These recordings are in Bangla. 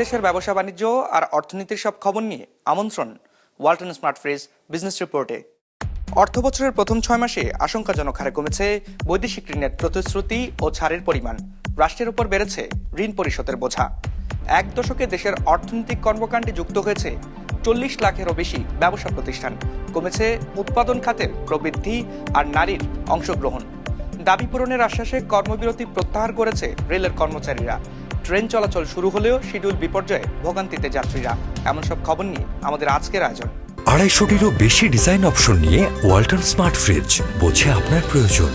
দেশ বিদেশের ব্যবসা বাণিজ্য আর অর্থনীতির সব খবর নিয়ে আমন্ত্রণ ওয়ালটন স্মার্ট ফ্রিজ বিজনেস রিপোর্টে। অর্থ বছরের প্রথম ছয় মাসে আশঙ্কাজনক হারে কমেছে বৈদেশিক ঋণের প্রতিশ্রুতি ও ছাড়ের পরিমাণ। রাষ্ট্রের উপর বেড়েছে ঋণ পরিশোধের বোঝা। এক দশকে দেশের অর্থনৈতিক কর্মকাণ্ডে যুক্ত হয়েছে চল্লিশ লাখেরও বেশি ব্যবসা প্রতিষ্ঠান। কমেছে উৎপাদন খাতের প্রবৃদ্ধি আর নারীর অংশগ্রহণ। দাবি পূরণের আশ্বাসে কর্মবিরতি প্রত্যাহার করেছে রেলের কর্মচারীরা। ট্রেন চলাচল শুরু হলেও শিডিউল বিপর্যয়ে ভোগান্তিতে যাত্রীরা। এমন সব খবর নিয়ে আমাদের আজকের আয়োজন। আড়াইশোটিরও বেশি ডিজাইন অপশন নিয়ে ওয়ালটন স্মার্ট ফ্রিজ বোঝে আপনার প্রয়োজন।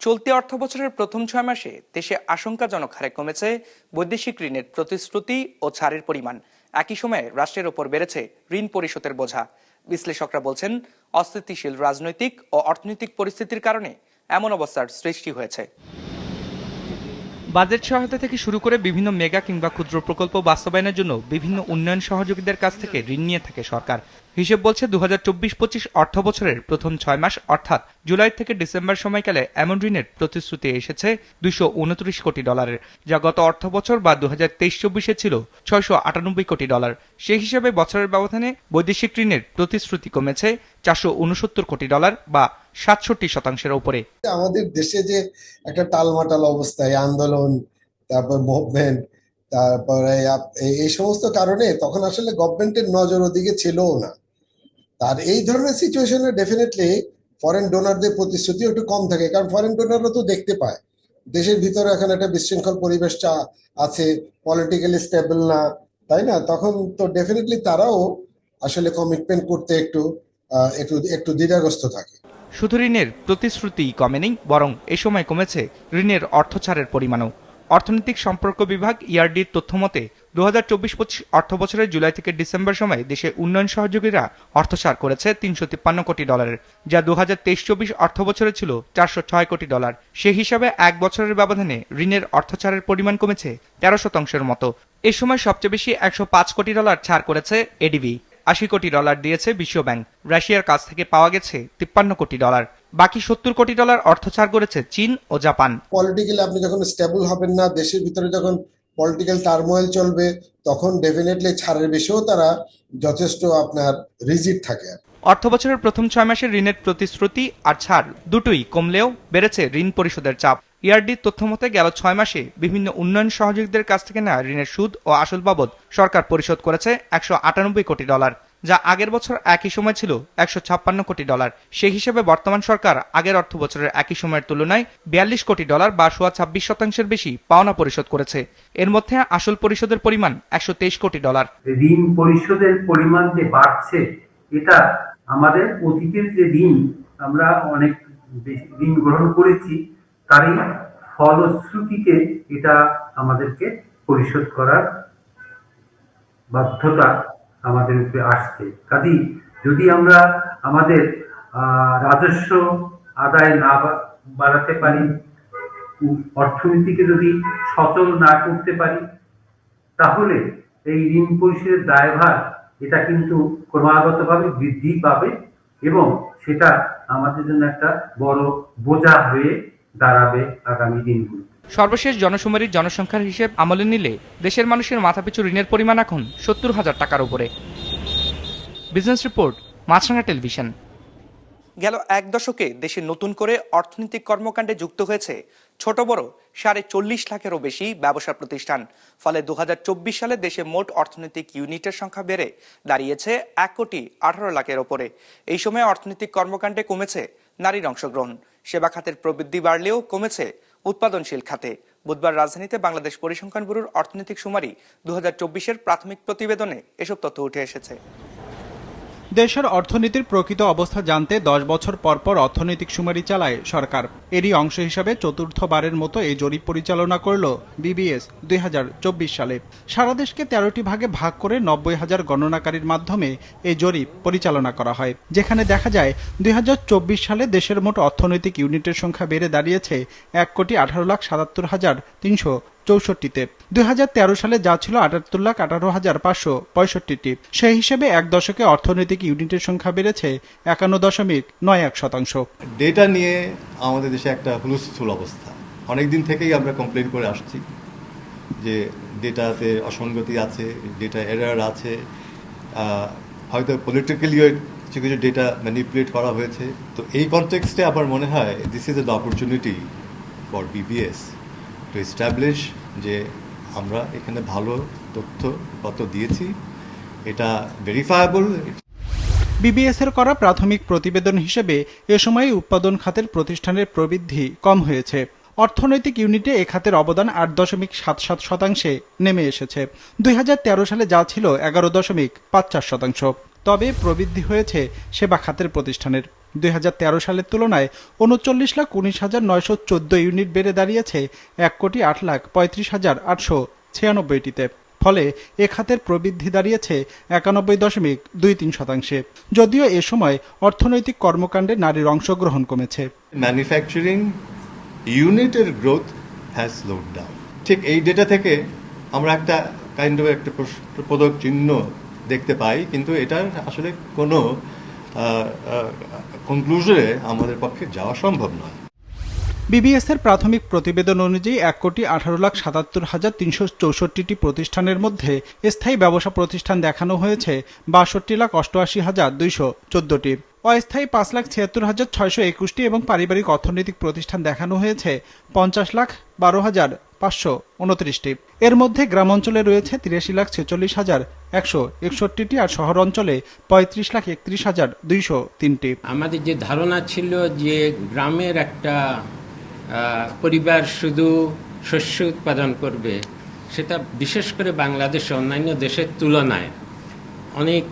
চলতি অর্থ বছরের প্রথম ছয় মাসে দেশে আশঙ্কাজনক হারে কমেছে বৈদেশিক ঋণের প্রতিশ্রুতি ও ছাড়ের পরিমাণ। একই সময়ে রাষ্ট্রের ওপর বেড়েছে ঋণ পরিশোধের বোঝা। বিশ্লেষকরা বলছেন অস্থিতিশীল রাজনৈতিক ও অর্থনৈতিক পরিস্থিতির কারণে এমন অবস্থার সৃষ্টি হয়েছে। বাজেট সহায়তা থেকে শুরু করে বিভিন্ন মেগা কিংবা ক্ষুদ্র প্রকল্প বাস্তবায়নের জন্য বিভিন্ন উন্নয়ন সহযোগীদের কাছ থেকে ঋণ নিয়ে থাকে সরকার। হিসেব বলছে দু হাজার চব্বিশ পঁচিশ অর্থ বছরের প্রথম ছয় মাস, অর্থাৎ জুলাই থেকে ডিসেম্বর সময়কালে এমন ঋণের প্রতিশ্রুতি এসেছে দুইশো উনত্রিশ কোটি ডলারের, যা গত অর্থ বছর বা দু হাজার তেইশ চব্বিশে ছিল ছয়শো আটানব্বই কোটি ডলার। সেই হিসাবে বছরের ব্যবধানে বৈদেশিক ঋণের প্রতিশ্রুতি কমেছে চারশো উনসত্তর কোটি ডলার বা সাতষট্টি শতাংশের ওপরে আমাদের দেশে যে একটা টালমাটাল অবস্থায় আন্দোলন, তারপর মুভমেন্ট, তারপরে এই সমস্ত কারণে তখন আসলে গভর্নমেন্টের নজর ওদিকে ছিলও না। তার এই ধরনের সিচুয়েশনে ডেফিনেটলি ফরেন ডোনারদের প্রতিশ্রুতি একটু কম থাকে। কারণ ফরেন ডোনাররা তো দেখতে পায়। দেশের ভিতরে এখন একটা বিশৃঙ্খল পরিবেশটা আছে পলিটিক্যালি স্টেবল না, তাই না? তখন তো ডেফিনেটলি তারাও আসলে কমিটমেন্ট করতে একটু একটু একটু দ্বিধাগ্রস্ত থাকে। শুধু ঋণের প্রতিশ্রুতি কমেনি বরং এ সময় কমেছে ঋণের অর্থ ছাড়ের পরিমাণও। অর্থনৈতিক সম্পর্ক বিভাগ ইআরডির তথ্য মতে দু হাজার অর্থ বছরের জুলাই থেকে ডিসেম্বর সময় দেশে উন্নয়ন সহযোগীরা অর্থ ছাড় করেছে তিনশো তিপ্পান্ন কোটি ডলারের, যা দু হাজার তেইশ চব্বিশ অর্থ বছরে ছিল চারশো ছয় কোটি ডলার। সে হিসাবে এক বছরের ব্যবধানে ঋণের অর্থ ছাড়ের পরিমাণ কমেছে তেরো শতাংশের মতো। এ সময় সবচেয়ে বেশি একশো পাঁচ কোটি ডলার ছাড় করেছে এডিবি আশি কোটি ডলার দিয়েছে বিশ্বব্যাংক রাশিয়ার কাছ থেকে পাওয়া গেছে তিপ্পান্ন কোটি ডলার। বাকি সত্তর কোটি ডলার অর্থ ছাড় করেছে চীন ও জাপান। পলিটিক্যালি আপনি যখন স্টেবল হবেন না, দেশের ভিতরে যখন পলিটিক্যাল টার্মোয়েল চলবে, তখন ডেফিনেটলি ছাড়ের বেশিও তারা যথেষ্ট আপনার রিজিট থাকে। অর্থ বছরের প্রথম ছয় মাসের ঋণের প্রতিশ্রুতি আর ছাড় দুটোই কমলেও বেড়েছে ঋণ পরিশোধের চাপ। ইআরডির তথ্য মতে গেল ছয় মাসে বিভিন্ন উন্নয়ন সহযোগীদের কাছ থেকে নেওয়া ঋণের সুদ ও আসল বাবদ সরকার পরিশোধ করেছে একশো আটানব্বই কোটি ডলার। যা আগের বছর একই সময় ছিল একশো ছাপ্পান্ন কোটি ডলার। সেই হিসেবে বর্তমান সরকার আগের অর্থ বছরের একই সময়ের তুলনায় বিয়াল্লিশ কোটি ডলার বা সোয়া ছাব্বিশ শতাংশের বেশি পাওনা পরিশোধ করেছে। এর মধ্যে আসল পরিশোধের পরিমাণ একশো তেইশ কোটি ডলার। ঋণ পরিশোধের পরিমাণ যে বাড়ছে, এটা আমাদের অতীতের যে ঋণ, আমরা অনেক ঋণ গ্রহণ করেছি, তারই ফলশ্রুতিতে এটা আমাদেরকে পরিশোধ করার বাধ্যতা আমাদের উপরে আসছে। কাজেই যদি আমরা আমাদের রাজস্ব আদায় না বাড়াতে পারি অর্থনীতিকে যদি সচল না করতে পারি, তাহলে এই ঋণ পরিশোধের দায়ভার এটা কিন্তু ক্রমাগতভাবে বৃদ্ধি পাবে এবং সেটা আমাদের জন্য একটা বড় বোঝা হয়ে দাঁড়াবে আগামী দিনগুলোতে। সর্বশেষ জনশুমারির জনসংখ্যার হিসেব আমলে নিলে দেশের মানুষের মাথাপিছু ঋণের পরিমাণ এখন সত্তর হাজার টাকার উপরে। Business report, Maasranga television. গেল এক দশকে দেশে নতুন করে অর্থনৈতিক কর্মকাণ্ডে যুক্ত হয়েছে ছোট বড় সাড়ে চল্লিশ লাখেরও বেশি ব্যবসা প্রতিষ্ঠান। ফলে দু হাজার চব্বিশ সালে দেশে মোট অর্থনৈতিক ইউনিটের সংখ্যা বেড়ে দাঁড়িয়েছে এক কোটি আঠারো লাখের ওপরে। এই সময় অর্থনৈতিক কর্মকাণ্ডে কমেছে নারীর অংশগ্রহণ। সেবা খাতের প্রবৃদ্ধি বাড়লেও কমেছে উৎপাদনশীল খাতে। বুধবার রাজধানীতে বাংলাদেশ পরিসংখ্যান ব্যুরোর অর্থনৈতিক সুমারি দু হাজার প্রাথমিক প্রতিবেদনে এসব তথ্য উঠে এসেছে। দেশের অর্থনীতির প্রকৃত অবস্থা জানতে দশ বছর পর পর অর্থনৈতিক সুমারি চালায় সরকার। এরই অংশ হিসাবে চতুর্থবারের মতো এই জরিপ পরিচালনা করল বিবিএস দুই হাজার চব্বিশ সালে। সারা দেশকে তেরোটি ভাগে ভাগ করে নব্বই হাজার গণনাকারীর মাধ্যমে এই জরিপ পরিচালনা করা হয়। যেখানে দেখা যায়, দুই হাজার চব্বিশ সালে দেশের মোট অর্থনৈতিক ইউনিটের সংখ্যা বেড়ে দাঁড়িয়েছে এক কোটি আঠারো লাখ সাতাত্তর হাজার তিনশো চৌষট্টিতে। দুই সালে যা ছিল আটাত্তর লাখ আঠারো হাজার পাঁচশো পঁয়ষট্টিটি। সেই হিসেবে এক দশকে অর্থনৈতিক ইউনিটের সংখ্যা বেড়েছে একান্ন দশমিক নয় এক শতাংশ। ডেটা নিয়ে আমাদের দেশে একটা হুলস্থুল অবস্থা। অনেক দিন থেকেই আমরা কমপ্লেন করে আসছি যে ডেটাতে অসঙ্গতি আছে ডেটা এরার আছে হয়তো পলিটিক্যালিও কিছু কিছু ডেটা ম্যানিপুলেট করা হয়েছে। তো এই কনটেক্সটে আমার মনে হয় this is an opportunity for BBS to establish যে আমরা এখানে ভালো তথ্য কত দিয়েছি। এটা ভেরিফায়েবল বিবিএস এর করা প্রাথমিক প্রতিবেদন হিসেবে এ সময় উৎপাদন খাতের প্রতিষ্ঠানের প্রবৃদ্ধি কম হয়েছে। অর্থনৈতিক ইউনিটে এ খাতের অবদান আট দশমিক সাত সাত শতাংশে নেমে এসেছে। দুই হাজার তেরো সালে যা ছিল এগারো দশমিক পাঁচ চার শতাংশ। তবে প্রবৃদ্ধি হয়েছে সেবা খাতের প্রতিষ্ঠানের। দু হাজার তেরো সালের তুলনায় উনচল্লিশ লাখ উনিশ হাজার নয়শো চোদ্দ ইউনিট বেড়ে দাঁড়িয়েছে এক কোটি আট লাখ পঁয়ত্রিশ হাজার আটশো ছিয়ানব্বইটিতে। ফলে এ খাতের প্রবৃদ্ধি দাঁড়িয়েছে একানব্বই দশমিক দুই তিন শতাংশে। যদিও এ সময় অর্থনৈতিক কর্মকাণ্ডে নারীর অংশগ্রহণ কমেছে। ম্যানুফ্যাকচারিং ইউনিটের গ্রোথ হ্যাজ স্লোড ডাউন ঠিক এই ডেটা থেকে আমরা একটা কাইন্ড অফ একটা পদক চিহ্ন দেখতে পাই, কিন্তু এটার আসলে কোনো কনক্লুশনে আমাদের পক্ষে যাওয়া সম্ভব নয়। বিবিএস এর প্রাথমিক প্রতিবেদন অনুযায়ী এক কোটি আঠারো লাখ সাতাত্তর হাজার তিনশো চৌষট্টিটি প্রতিষ্ঠানের মধ্যে স্থায়ী ব্যবসা প্রতিষ্ঠান দেখানো হয়েছে বাষট্টি লাখ অষ্টআশি হাজার দুইশো চোদ্দটি। অস্থায়ী পাঁচ লাখ ছিয়াত্তর হাজার ছয়শো একুশটি এবং পারিবারিক অর্থনৈতিক প্রতিষ্ঠান দেখানো হয়েছে পঞ্চাশ লাখ বারো হাজার পাঁচশো উনত্রিশটি। এর মধ্যে গ্রাম অঞ্চলে রয়েছে তিরাশি লাখ ছেচল্লিশ হাজার একশো একষট্টিটি আর শহর অঞ্চলে পঁয়ত্রিশ লাখ একত্রিশ হাজার দুইশো তিনটি। আমাদের যে ধারণা ছিল যে গ্রামের একটা পরিবার শুধু শস্য উৎপাদন করবে, সেটা বিশেষ করে বাংলাদেশে অন্যান্য দেশের তুলনায় অনেক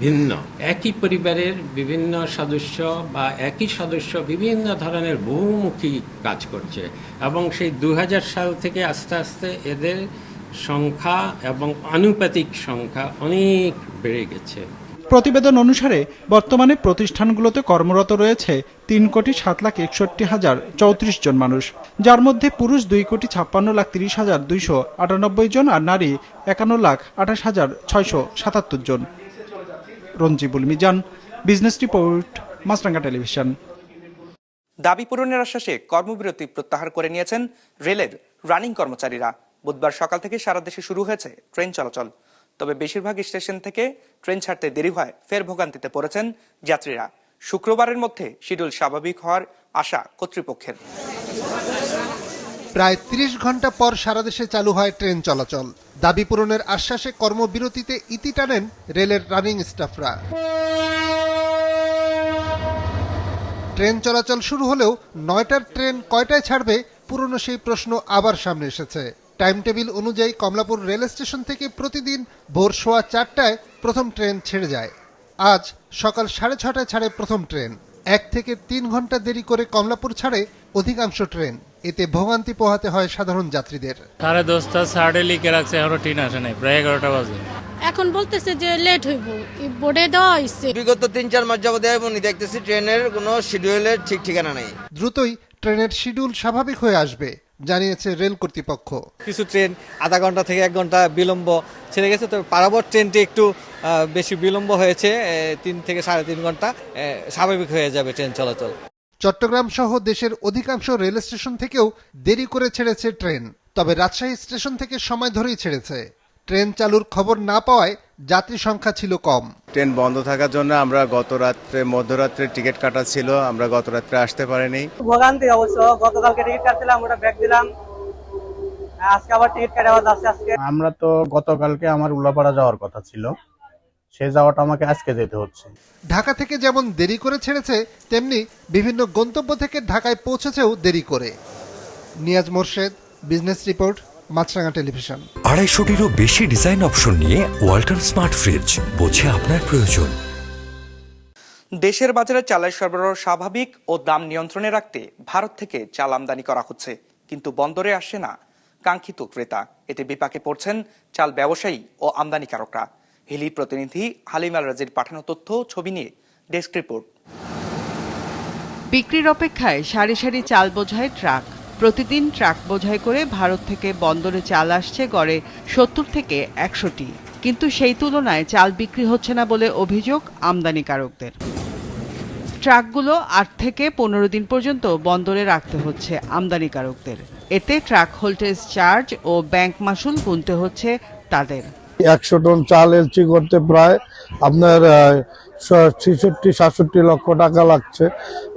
ভিন্ন। একই পরিবারের বিভিন্ন সদস্য বা একই সদস্য বিভিন্ন ধরনের বহুমুখী কাজ করছে এবং সেই দু হাজার সাল থেকে আস্তে আস্তে এদের সংখ্যা এবং আনুপাতিক সংখ্যা অনেক বেড়ে গেছে। প্রতিবেদন অনুসারে বর্তমানে প্রতিষ্ঠানগুলোতে কর্মরত রয়েছে তিন কোটি সাত লাখ একষট্টি হাজার চৌত্রিশ জন মানুষ যার মধ্যে পুরুষ দুই কোটি ছাপ্পান্ন লাখ তিরিশ হাজার দুইশো আটানব্বই জন আর নারী একান্ন লাখ আঠাশ হাজার ছয়শো সাতাত্তর জন। Ranjibul Mizan business report Maasranga television. দাবি পূরণের আশ্বাসে কর্মবিরতি প্রত্যাহার করে নিয়েছেন রেলের রানিং কর্মচারীরা। বুধবার সকাল থেকে সারা দেশে শুরু হয়েছে ট্রেন চলাচল। তবে বেশিরভাগ স্টেশন থেকে ট্রেন ছাড়তে দেরি হয় ফের ভোগান্তিতে পড়েছেন যাত্রীরা। শুক্রবারের মধ্যে শিডিউল স্বাভাবিক হওয়ার আশা কর্তৃপক্ষের। প্রায় ৩০ ঘণ্টা পর সারা দেশে চালু হয় ট্রেন চলাচল। দাবি পূরণের আশ্বাসে কর্মবিরতিতে ইতি টানেন রেলের রানিং স্টাফরা। ট্রেন চলাচল শুরু হলেও নয়টার ট্রেন কয়টায় ছাড়বে পুরনো সেই প্রশ্ন আবার সামনে এসেছে। টাইম টেবিল অনুযায়ী কমলাপুর রেল স্টেশন থেকে প্রতিদিন ভোর সোয়া চারটায় প্রথম ট্রেন ছেড়ে যায়। আজ সকাল সাড়ে ছটায় ছাড়ে প্রথম ট্রেন। এক থেকে তিন ঘণ্টা দেরি করে কমলাপুর ছাড়ে অধিকাংশ ট্রেন। এতে ভোগান্তি পোহাতে হয় সাধারণ যাত্রীদের। সাড়ে দশটা সাড়ে লিখে রাখছে এখনও ট্রেন আসে নাই প্রায় এগারোটা বাজে। এখন বলতেছে যে লেট হইব এই বোর্ডে দেওয়া হয়েছে বিগত তিন চার মাস যাবত এমনই দেখতেছি ট্রেনের কোনো শিডিউলের ঠিক ঠিকানা নেই। দ্রুতই ট্রেনের শিডিউল স্বাভাবিক হয়ে আসবে জানিয়েছে রেল কর্তৃপক্ষ। কিছু ট্রেন আধা ঘণ্টা থেকে এক ঘণ্টা বিলম্ব ছেড়ে গেছে তো পারাবর ট্রেনটি একটু আহ, বেশি বিলম্ব হয়েছে তিন থেকে সাড়ে তিন ঘণ্টা স্বাভাবিক হয়ে যাবে ট্রেন চলাচল। চট্টগ্রাম সহ দেশের অধিকাংশ রেল স্টেশন থেকেও দেরি করে ছেড়েছে ট্রেন। তবে রাজশাহী স্টেশন থেকে সময় ধরেই ছেড়েছে। ট্রেন চালুর খবর না পাওয়ায় যাত্রী সংখ্যা ছিল কম। ট্রেন বন্ধ থাকার জন্য আমরা গত রাত্রে মধ্যরাত্রে টিকিট কাটা ছিল। আমরা গত রাত্রে আসতে পারিনি। ভোগান্তি অবশ্য। গতকালকে টিকিট কাটছিলাম ওটা ব্যাক দিলাম। আজকে আবার টিকিট কাটা আবার আজকে। আমরা তো গতকালকে আমার উল্লাপাড়া যাওয়ার কথা ছিল। সে যাওয়াটা আমাকে আজকে যেতে হচ্ছে। ঢাকা থেকে যেমন দেরি করে ছেড়েছে তেমনি বিভিন্ন গন্তব্য থেকে ঢাকায় পৌঁছেছেও দেরি করে। Niaz Morshed business report Maasranga television. আড়াইশোটিরও বেশি ডিজাইন অপশন নিয়ে ওয়ালটন স্মার্ট ফ্রিজ বোঝে আপনার প্রয়োজন। দেশের বাজারে চালের সরবরাহ স্বাভাবিক ও দাম নিয়ন্ত্রণে রাখতে ভারত থেকে চাল আমদানি করা হচ্ছে কিন্তু বন্দরে আসে না কাঙ্ক্ষিত ক্রেতা। এতে বিপাকে পড়ছেন চাল ব্যবসায়ী ও আমদানিকারকরা। হিলি প্রতিনিধি হালিমাল রাজির পাঠানো তথ্য, ছবি নিয়ে ডেস্ক রিপোর্ট। বিক্রির অপেক্ষায় সারি সারি চাল বোঝাই ট্রাক। প্রতিদিন ট্রাক বোঝাই করে ভারত থেকে বন্দরে চাল আসছে গড়ে সত্তর থেকে একশোটি। কিন্তু সেই তুলনায় চাল বিক্রি হচ্ছে না বলে অভিযোগ আমদানিকারকদের। ট্রাকগুলো আট থেকে পনেরো দিন পর্যন্ত বন্দরে রাখতে হচ্ছে আমদানিকারকদের। এতে ট্রাক হোল্টেজ চার্জ ও ব্যাংক মাসুল গুনতে হচ্ছে তাদের। একশো টন চাল এলচি করতে প্রায় আপনার ছেষট্টি সাতষট্টি লক্ষ টাকা লাগছে।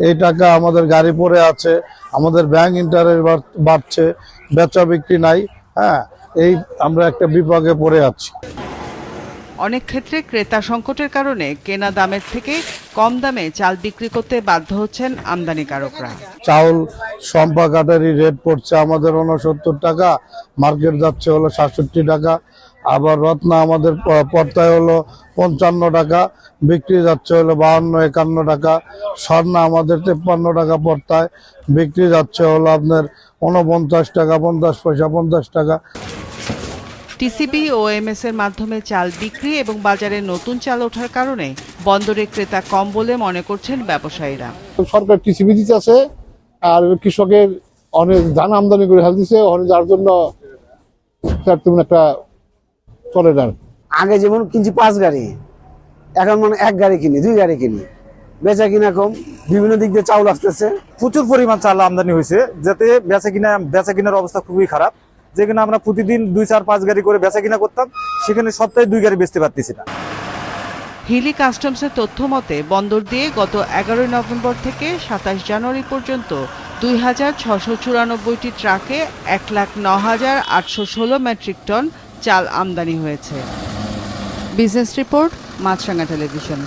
এই টাকা আমাদের গাড়ি পড়ে আছে আমাদের ব্যাংক ইন্টারেস্ট বাড়ছে বেচা বিক্রি নাই হ্যাঁ এই আমরা একটা বিপাকে পড়ে আছি। অনেক ক্ষেত্রে ক্রেতা সংকটের কারণে কেনা দামের থেকে কম দামে চাল বিক্রি করতে বাধ্য হচ্ছেন আমদানিকারকরা। চাউল সম্পা কাটারি রেট পড়ছে আমাদের উনসত্তর টাকা মার্কেট যাচ্ছে হলো সাতষট্টি টাকা। আবার রত্না আমাদের পর্তায় হলো পঞ্চান্ন টাকা বিক্রি যাচ্ছে হলো বাহান্ন একান্ন টাকা স্বর্ণা আমাদের তেপ্পান্ন টাকা পর্তায় বিক্রি যাচ্ছে হলো আপনার উনপঞ্চাশ টাকা পঞ্চাশ পয়সা পঞ্চাশ টাকা। টিসিবি ও এমএস এর মাধ্যমে চাল বিক্রি এবং বাজারে নতুন চাল ওঠার কারণে বন্দরে ক্রেতা কম বলে মনে করছেন ব্যবসায়ীরা। সরকার টিসিবি দিতেছে আর কৃষকের অনেক ধান আমদানি করে ফেলতেছে অনেক যার জন্য তেমন একটা চলে না। আগে যেমন কিনছি পাঁচ গাড়ি এখন মানে এক গাড়ি কিনি দুই গাড়ি কিনি। বেচা কিনা কম বিভিন্ন দিক দিয়ে চাউল আসতেছে। প্রচুর পরিমাণ চাল আমদানি হয়েছে যাতে বেচা কিনা বেচা কিনার অবস্থা খুবই খারাপ। যেখানে আমরা প্রতিদিন দুই চার পাঁচ গাড়ি করে বেচা কিনা করতাম সেখানে সপ্তাহে দুই গাড়ি বেচতে পারতেছি না। হিলি কাস্টমসের তথ্য মতে বন্দর দিয়ে গত এগারোই নভেম্বর থেকে সাতাশ জানুয়ারি পর্যন্ত দুই হাজার ছশো চুরানব্বইটি ট্রাকে এক লাখ ন হাজার আটশো ষোলো মেট্রিক টন চাল আমদানি হয়েছে। Business report Maasranga television.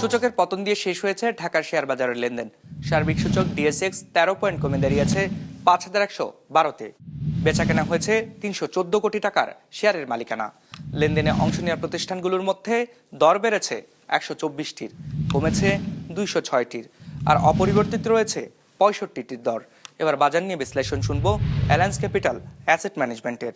সূচকের পতন দিয়ে শেষ হয়েছে ঢাকার শেয়ার বাজারের লেনদেন। সার্বিক সূচক ডিএসএক্স তেরো পয়েন্ট কমে দাঁড়িয়েছে পাঁচ হাজার একশো বারোতে। বেচা কেনা হয়েছে তিনশো চোদ্দ কোটি টাকার শেয়ারের মালিকানা। লেনদেনে অংশ নেওয়া প্রতিষ্ঠানগুলোর মধ্যে দর বেড়েছে একশো চব্বিশটির কমেছে দুইশো ছয়টির আর অপরিবর্তিত রয়েছে পঁয়ষট্টিটির দর। এবার বাজার নিয়ে বিশ্লেষণ শুনব অ্যালায়েন্স ক্যাপিটাল অ্যাসেট ম্যানেজমেন্টের।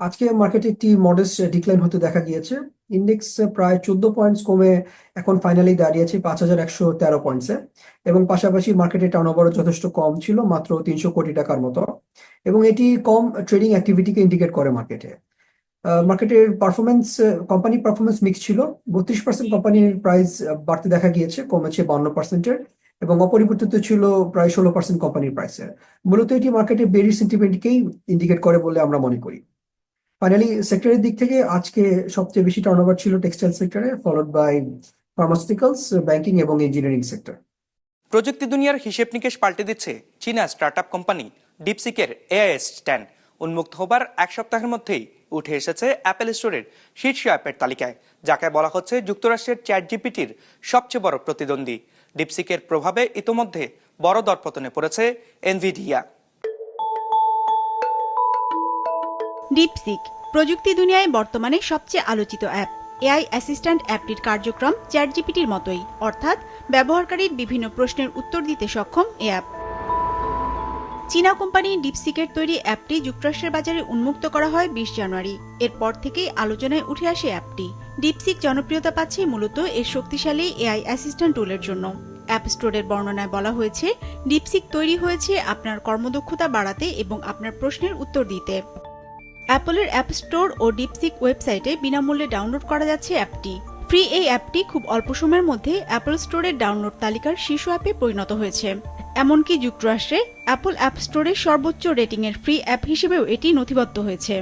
আজকে মার্কেটে একটি মডেস্ট ডিক্লাইন হতে দেখা গিয়েছে। ইন্ডেক্স প্রায় চোদ্দ পয়েন্টস কমে এখন ফাইনালি দাঁড়িয়েছে পাঁচ হাজার একশো তেরো পয়েন্টসে এবং পাশাপাশি মার্কেটে টার্নওভারও যথেষ্ট কম ছিল মাত্র তিনশো কোটি টাকার মতো। এবং এটি কম ট্রেডিং অ্যাক্টিভিটিকে ইন্ডিকেট করে মার্কেটে মার্কেটের পারফরমেন্স কোম্পানি পারফরমেন্স মিক্স ছিল। বত্রিশ পার্সেন্ট কোম্পানির প্রাইস বাড়তে দেখা গিয়েছে, কমেছে বান্ন পার্সেন্টের এবং অপরিবর্তিত ছিল প্রায় ষোলো পার্সেন্ট কোম্পানির প্রাইসে মূলত এটি মার্কেটে বেরি সেন্টিমেন্টকেই ইন্ডিকেট করে বলে আমরা মনে করি। ফাইনালি সেক্টরের দিক থেকে আজকে সবচেয়ে বেশি টার্নওভার ছিল টেক্সটাইল সেক্টরে ফলোড বাই ফার্মাসিউটিক্যালস ব্যাংকিং এবং ইঞ্জিনিয়ারিং সেক্টর প্রযুক্তি দুনিয়ার হিসেব নিকেশ পাল্টে দিচ্ছে চীনা স্টার্টআপ কোম্পানি ডিপসিকের এআইএস স্ট্যান্ড উন্মুক্ত হবার এক সপ্তাহের মধ্যেই উঠে এসেছে অ্যাপেল স্টোরের শীর্ষ অ্যাপের তালিকায়, যাকে বলা হচ্ছে যুক্তরাষ্ট্রের চ্যাট জিপিটির সবচেয়ে বড় প্রতিদ্বন্দ্বী। ডিপসিকের প্রভাবে ইতোমধ্যে বড় দরপতনে পড়েছে এনভিডিয়া। ডিপসিক, প্রযুক্তি দুনিয়ায় বর্তমানে সবচেয়ে আলোচিত অ্যাপ। এআই অ্যাসিস্ট্যান্ট অ্যাপটির কার্যক্রম চ্যাট জিপিটির মতোই। অর্থাৎ ব্যবহারকারীর বিভিন্ন প্রশ্নের উত্তর দিতে সক্ষম এ অ্যাপ। চীনা কোম্পানি ডিপসিকের তৈরি অ্যাপটি যুক্তরাষ্ট্রের বাজারে উন্মুক্ত করা হয় বিশ জানুয়ারি। এরপর থেকেই আলোচনায় উঠে আসে অ্যাপটি। ডিপসিক জনপ্রিয়তা পাচ্ছে মূলত এর শক্তিশালী এআই অ্যাসিস্ট্যান্ট টুলের জন্য। অ্যাপ স্টোরের বর্ণনায় বলা হয়েছে, ডিপসিক তৈরি হয়েছে আপনার কর্মদক্ষতা বাড়াতে এবং আপনার প্রশ্নের উত্তর দিতে। অ্যাপলের অ্যাপ স্টোর ও ডিপসিক ওয়েবসাইটে বিনামূল্যে ডাউনলোড করা যাচ্ছে অ্যাপটি। ফ্রি এই অ্যাপটি খুব অল্প সময়ের মধ্যে অ্যাপল স্টোরের ডাউনলোড তালিকার শীর্ষ অ্যাপে পরিণত হয়েছে। এমনকি যুক্তরাষ্ট্রে অ্যাপল অ্যাপ স্টোরের সর্বোচ্চ রেটিংয়ের ফ্রি অ্যাপ হিসেবেও এটি নথিবদ্ধ হয়েছে।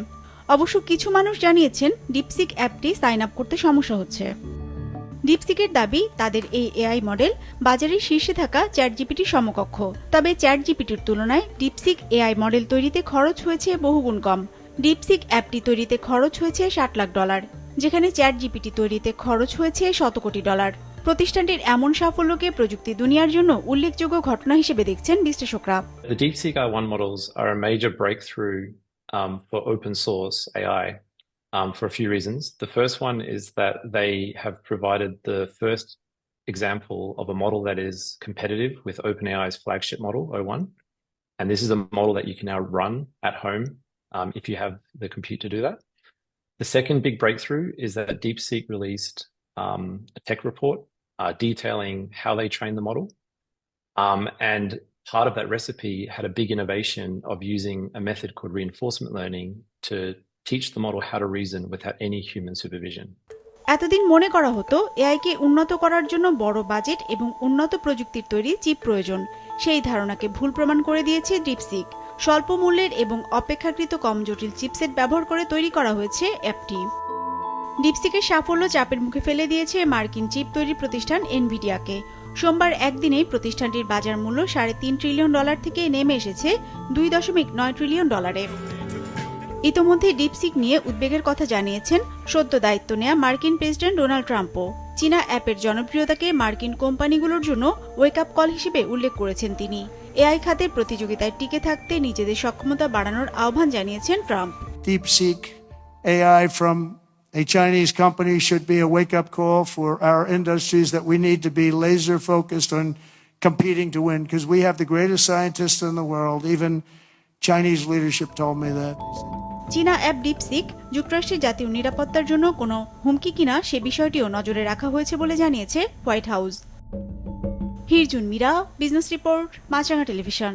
অবশ্য কিছু মানুষ জানিয়েছেন, ডিপসিক অ্যাপটি সাইন আপ করতে সমস্যা হচ্ছে। ডিপসিকের দাবি, তাদের এই এআই মডেল বাজারের শীর্ষে থাকা চ্যাট জিপিটির সমকক্ষ। তবে চ্যাট জিপিটির তুলনায় ডিপসিক এআই মডেল তৈরিতে খরচ হয়েছে বহুগুণ কম। ডিপসিক অ্যাপটি তৈরিতে খরচ হয়েছে ষাট লাখ ডলার, যেখানে চ্যাট জিপিটি তৈরিতে খরচ হয়েছে শত কোটি ডলার। প্রতিষ্ঠানটির এমন সাফল্যকে প্রযুক্তি দুনিয়ার জন্য উল্লেখযোগ্য ঘটনা হিসেবে দেখছেন বিশ্লেষকরা The DeepSeek R1 models are a major breakthrough um, for open source AI um, for a few reasons. The first one is that they have provided the first example of a model that is competitive with OpenAI's flagship model, O1. And this is a model that you can now run at home um, if you have the compute to do that. The second big breakthrough is that DeepSeek released um, a tech report uh, detailing how they trained the model. Um, and part of that recipe had a big innovation of using a method called reinforcement learning to teach the model how to reason without any human supervision. এতদিন মনে করা হতো এআইকে উন্নত করার জন্য বড় বাজেট এবং উন্নত প্রযুক্তির তৈরি চিপ প্রয়োজন সেই ধারণাকে ভুল প্রমাণ করে দিয়েছে ডিপসিক স্বল্প মূল্যের এবং অপেক্ষাকৃত কম জটিল চিপসেট ব্যবহার করে তৈরি করা হয়েছে অ্যাপটি ডিপসিকের সাফল্য চাপের মুখে ফেলে দিয়েছে মার্কিন চিপ তৈরি প্রতিষ্ঠান এনভিডিয়াকে। সোমবার একদিনেই প্রতিষ্ঠানটির বাজার মূল্য সাড়ে তিন ট্রিলিয়ন ডলার থেকে নেমে এসেছে দুই দশমিক নয় ট্রিলিয়ন ডলারে। ইতোমধ্যে ডিপসিক নিয়ে উদ্বেগের কথা জানিয়েছেন সদ্য দায়িত্ব নেয়া মার্কিন প্রেসিডেন্ট ডোনাল্ড ট্রাম্পও। চীনা অ্যাপের জনপ্রিয়তাকে মার্কিন কোম্পানিগুলোর জন্য ওয়েক আপ কল হিসেবে উল্লেখ করেছেন তিনি। এআই খাতের প্রতিযোগিতায় টিকে থাকতে নিজেদের সক্ষমতা বাড়ানোর আহ্বান জানিয়েছেন Trump. DeepSeek AI from a Chinese company should be a wake up call for our industries that we need to be laser focused on competing to win because we have the greatest scientists in the world. Even Chinese leadership told me that. চীনা অ্যাপ ডিপসিক যুক্তরাষ্ট্রের জাতীয় নিরাপত্তার জন্য কোনো হুমকি কিনা সে বিষয়টিও নজরে রাখা হয়েছে বলে জানিয়েছে White House Hirjun Mira business report Maasranga television